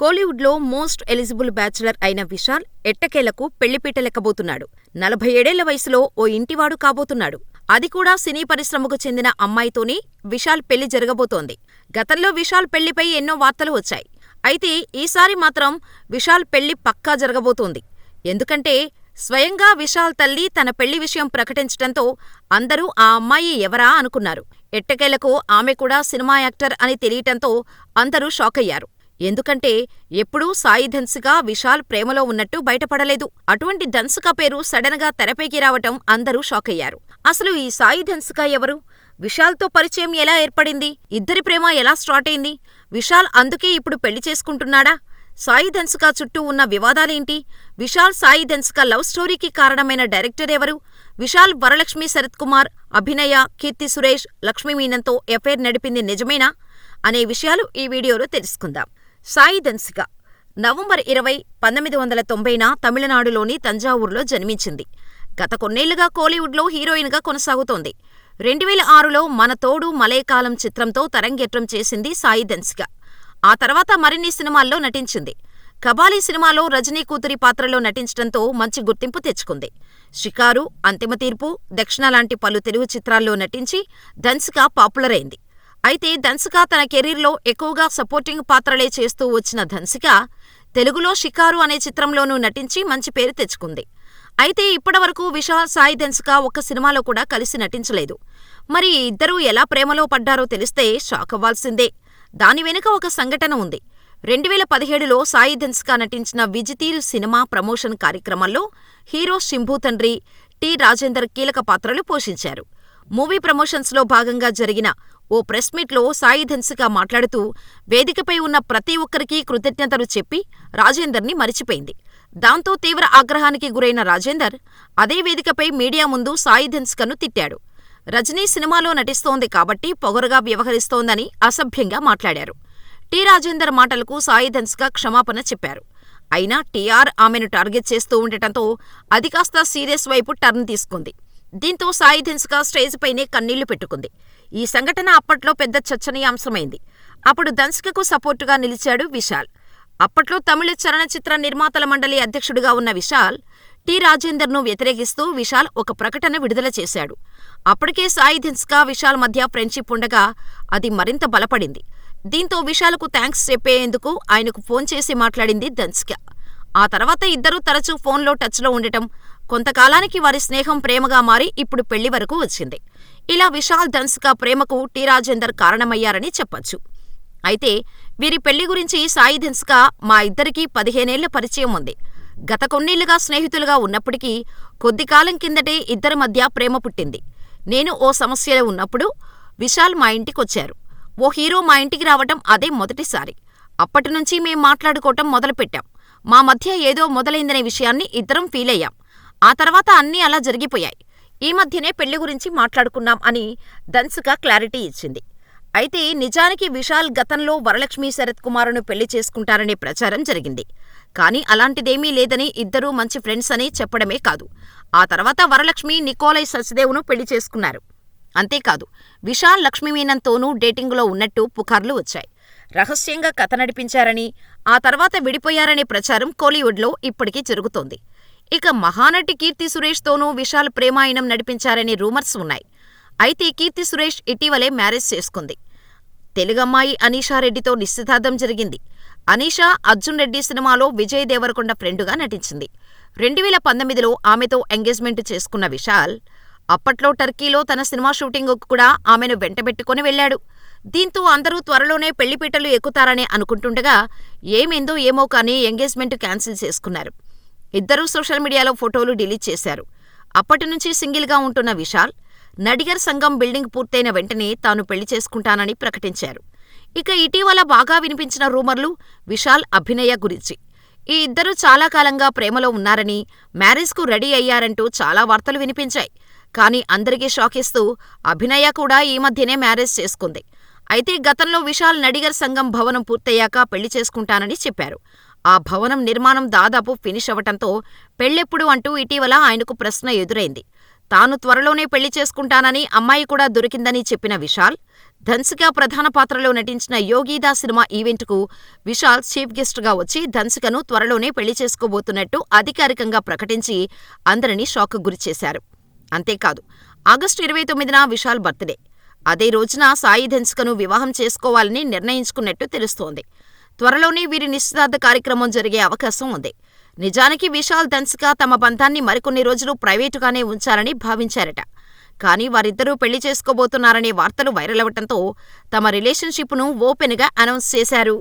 కోలీవుడ్లో most eligible bachelor అయిన విశాల్ ఎట్టకేలకు పెళ్ళిపీట లెక్కబోతున్నాడు నలభై ఏడేళ్ళ వయసులో ఓ ఇంటివాడు కాబోతున్నాడు. అది కూడా సినీ పరిశ్రమకు చెందిన అమ్మాయితోనే విశాల్ పెళ్ళి జరగబోతోంది. గతంలో విశాల్ పెళ్ళిపై ఎన్నో వార్తలు వచ్చాయి. అయితే ఈసారి మాత్రం విశాల్ పెళ్ళి పక్కా జరగబోతోంది. ఎందుకంటే స్వయంగా విశాల్ తల్లి తన పెళ్ళి విషయం ప్రకటించటంతో అందరూ ఆ అమ్మాయి ఎవరా అనుకున్నారు. ఎట్టకేలకు ఆమె కూడా సినిమా యాక్టర్ అని తెలియటంతో అందరూ షాకయ్యారు. ఎందుకంటే ఎప్పుడూ సాయి ధన్సిక, విశాల్ ప్రేమలో ఉన్నట్టు బయటపడలేదు. అటువంటి ధన్సిక పేరు సడన్గా తెరపైకి రావటం అందరూ షాకయ్యారు. అసలు ఈ సాయి ధన్సిక ఎవరు? విశాల్తో పరిచయం ఎలా ఏర్పడింది? ఇద్దరి ప్రేమ ఎలా స్టార్టైంది? విశాల్ అందుకే ఇప్పుడు పెళ్ళి చేసుకుంటున్నాడా? సాయి ధన్సిక చుట్టూ ఉన్న వివాదాలేంటి? విశాల్ సాయి ధన్సిక లవ్ స్టోరీకి కారణమైన డైరెక్టర్ ఎవరు? విశాల్ వరలక్ష్మి శరత్కుమార్, అభినయ, కీర్తి సురేష్, లక్ష్మీ మీనన్తో ఎఫైర్ నడిపింది నిజమేనా? అనే విషయాలు ఈ వీడియోలో తెలుసుకుందాం. సాయిధన్సిక నవంబర్ ఇరవై, పంతొమ్మిది వందల తొంభైన తమిళనాడులోని తంజావూరులో జన్మించింది. గత కొన్నేళ్ళుగా కోలీవుడ్లో హీరోయిన్గా కొనసాగుతోంది. రెండువేల ఆరులో మన తోడు మలయకాలం చిత్రంతో తరంగేట్రం చేసింది సాయిధన్సిక ఆ తర్వాత మరిన్ని సినిమాల్లో నటించింది. కబాలీ సినిమాలో రజనీ కూతురి పాత్రలో నటించటంతో మంచి గుర్తింపు తెచ్చుకుంది. షికారు, అంతిమ తీర్పు, దక్షిణ లాంటి పలు తెలుగు చిత్రాల్లో నటించి ధన్సిక పాపులర్ అయింది. అయితే ధన్సిక తన కెరీర్లో ఎక్కువగా సపోర్టింగ్ పాత్రలే చేస్తూ వచ్చిన ధన్సిక తెలుగులో షికారు అనే చిత్రంలోనూ నటించి మంచి పేరు తెచ్చుకుంది. అయితే ఇప్పటివరకు విశాల్, సాయి ధన్సిక ఒక్క సినిమాలో కూడా కలిసి నటించలేదు. మరి ఇద్దరూ ఎలా ప్రేమలో పడ్డారో తెలిస్తే షాకవ్వాల్సిందే. దాని వెనుక ఒక సంఘటన ఉంది. రెండువేల పదిహేడులో సాయి ధన్సిక నటించిన విజితీరు సినిమా ప్రమోషన్ కార్యక్రమంలో హీరో శింభు తండ్రి టి. రాజేందర్ కీలక పాత్రలు పోషించారు. మూవీ ప్రమోషన్స్లో భాగంగా జరిగిన ఓ ప్రెస్ మీట్లో మాట్లాడుతూ వేదికపై ఉన్న ప్రతి ఒక్కరికీ కృతజ్ఞతలు చెప్పి రాజేందర్ని మరిచిపోయింది. దాంతో తీవ్ర ఆగ్రహానికి గురైన రాజేందర్ అదే వేదికపై మీడియా ముందు సాయిధన్సికను తిట్టాడు. రజనీ సినిమాలో నటిస్తోంది కాబట్టి పొగరుగా వ్యవహరిస్తోందని అసభ్యంగా మాట్లాడారు. టి. రాజేందర్ మాటలకు సాయిధన్సిక క్షమాపణ చెప్పారు. అయినా టీఆర్ ఆమెను టార్గెట్ చేస్తూ ఉండటంతో అది కాస్త సీరియస్ వైపు టర్న్ తీసుకుంది. దీంతో సాయి ధన్సిక స్టేజిపైనే కన్నీళ్ళు పెట్టుకుంది. ఈ సంఘటన అప్పట్లో పెద్ద చర్చనీయాంశమైంది. అప్పుడు ధన్సికకు సపోర్టుగా నిలిచాడు విశాల్. అప్పట్లో తమిళ చలనచిత్ర నిర్మాతల మండలి అధ్యక్షుడిగా ఉన్న విశాల్, టి. రాజేందర్ను వ్యతిరేకిస్తూ విశాల్ ఒక ప్రకటన విడుదల చేశాడు. అప్పటికే సాయి ధన్సిక, విశాల్ మధ్య ఫ్రెండ్షిప్ ఉండగా అది మరింత బలపడింది. దీంతో విశాల్కు థాంక్స్ చెప్పేందుకు ఆయనకు ఫోన్ చేసి మాట్లాడింది ధన్సిక. ఆ తర్వాత ఇద్దరూ తరచూ ఫోన్లో టచ్లో ఉండటం, కొంతకాలానికి వారి స్నేహం ప్రేమగా మారి ఇప్పుడు పెళ్ళి వరకు వచ్చింది. ఇలా విశాల్, ధన్స్కా ప్రేమకు టి. రాజేందర్ కారణమయ్యారని చెప్పొచ్చు. అయితే వీరి పెళ్ళి గురించి సాయి ధన్స్కా మా ఇద్దరికీ పదిహేనేళ్ళ పరిచయం ఉంది. గత కొన్నేళ్ళుగా స్నేహితులుగా ఉన్నప్పటికీ కొద్దికాలం కిందటే ఇద్దరి మధ్య ప్రేమ పుట్టింది. నేను ఓ సమస్యలో ఉన్నప్పుడు విశాల్ మా ఇంటికొచ్చారు. ఓ హీరో మా ఇంటికి రావటం అదే మొదటిసారి. అప్పటినుంచి మేం మాట్లాడుకోవటం మొదలుపెట్టాం. మా మధ్య ఏదో మొదలైందనే విషయాన్ని ఇద్దరం ఫీలయ్యాం. ఆ తర్వాత అన్నీ అలా జరిగిపోయాయి. ఈ మధ్యనే పెళ్ళి గురించి మాట్లాడుకున్నాం అని ధన్సిక క్లారిటీ ఇచ్చింది. అయితే నిజానికి విశాల్ గతంలో వరలక్ష్మి శరత్ కుమారును పెళ్ళి చేసుకుంటారనే ప్రచారం జరిగింది. కానీ అలాంటిదేమీ లేదని ఇద్దరూ మంచి ఫ్రెండ్స్ అని చెప్పడమే కాదు, ఆ తర్వాత వరలక్ష్మి నికోలై సచ్దేవ్ను పెళ్ళి చేసుకున్నారు. అంతేకాదు విశాల్ లక్ష్మీమీనంతోనూ డేటింగులో ఉన్నట్టు పుకార్లు వచ్చాయి. రహస్యంగా కథ నడిపించారని, ఆ తర్వాత విడిపోయారనే ప్రచారం కోలీవుడ్లో ఇప్పటికీ జరుగుతోంది. ఇక మహానటి కీర్తి సురేష్తోనూ విశాల్ ప్రేమాయణం నడిపించారనే రూమర్స్ ఉన్నాయి. అయితే కీర్తి సురేష్ ఇటీవలే మ్యారేజ్ చేసుకుంది. తెలుగమ్మాయి అనీషారెడ్డితో నిశ్చితార్థం జరిగింది. అనీషా అర్జున్ రెడ్డి సినిమాలో విజయ్ దేవరకొండ ఫ్రెండుగా నటించింది. రెండువేల పంతొమ్మిదిలో ఆమెతో ఎంగేజ్మెంట్ చేసుకున్న విశాల్, అప్పట్లో టర్కీలో తన సినిమా షూటింగుకు కూడా ఆమెను వెంటబెట్టుకుని వెళ్ళాడు. దీంతో అందరూ త్వరలోనే పెళ్ళిపీటలు ఎక్కుతారనే అనుకుంటుండగా ఏమైందో ఏమో కానీ ఎంగేజ్మెంట్ క్యాన్సిల్ చేసుకున్నారు. ఇద్దరూ సోషల్ మీడియాలో ఫోటోలు డిలీట్ చేశారు. అప్పటినుంచి సింగిల్గా ఉంటున్న విశాల్, నడిగర్ సంఘం బిల్డింగ్ పూర్తయిన వెంటనే తాను పెళ్ళి చేసుకుంటానని ప్రకటించారు. ఇక ఇటీవల బాగా వినిపించిన రూమర్లు విశాల్, అభినయ గురించి. ఈ ఇద్దరూ చాలా కాలంగా ప్రేమలో ఉన్నారని, మ్యారేజ్కు రెడీ అయ్యారంటూ చాలా వార్తలు వినిపించాయి. కానీ అందరికీ షాకిస్తూ అభినయ కూడా ఈ మధ్యనే మ్యారేజ్ చేసుకుంది. అయితే గతంలో విశాల్ నడిగర్ సంఘం భవనం పూర్తయ్యాక పెళ్ళి చేసుకుంటానని చెప్పారు. ఆ భవనం నిర్మాణం దాదాపు ఫినిష్ అవటంతో పెళ్ళెప్పుడు అంటూ ఇటీవల ఆయనకు ప్రశ్న ఎదురైంది. తాను త్వరలోనే పెళ్ళి చేసుకుంటానని అమ్మాయి కూడా దొరికిందని చెప్పిన విశాల్, ధన్సిక ప్రధాన పాత్రలో నటించిన యోగీదా సినిమా ఈవెంట్కు విశాల్ చీఫ్ గెస్ట్గా వచ్చి ధన్సికను త్వరలోనే పెళ్ళి చేసుకోబోతున్నట్టు అధికారికంగా ప్రకటించి అందరినీ షాక్కు గురిచేశారు. అంతేకాదు ఆగస్టు ఇరవై తొమ్మిదిన విశాల్ బర్త్డే. అదే రోజున సాయి ధన్సికను వివాహం చేసుకోవాలని నిర్ణయించుకున్నట్టు తెలుస్తోంది. త్వరలోనే వీరి నిశ్చితార్థ కార్యక్రమం జరిగే అవకాశం ఉంది. నిజానికి విశాల్ ధన్సిక తమ బంధాన్ని మరికొన్ని రోజులు ప్రైవేటుగానే ఉంచాలని భావించారట. కానీ వారిద్దరూ పెళ్ళి చేసుకోబోతున్నారనే వార్తలు వైరల్ అవ్వటంతో తమ రిలేషన్షిప్ను ఓపెన్గా అనౌన్స్ చేశారు.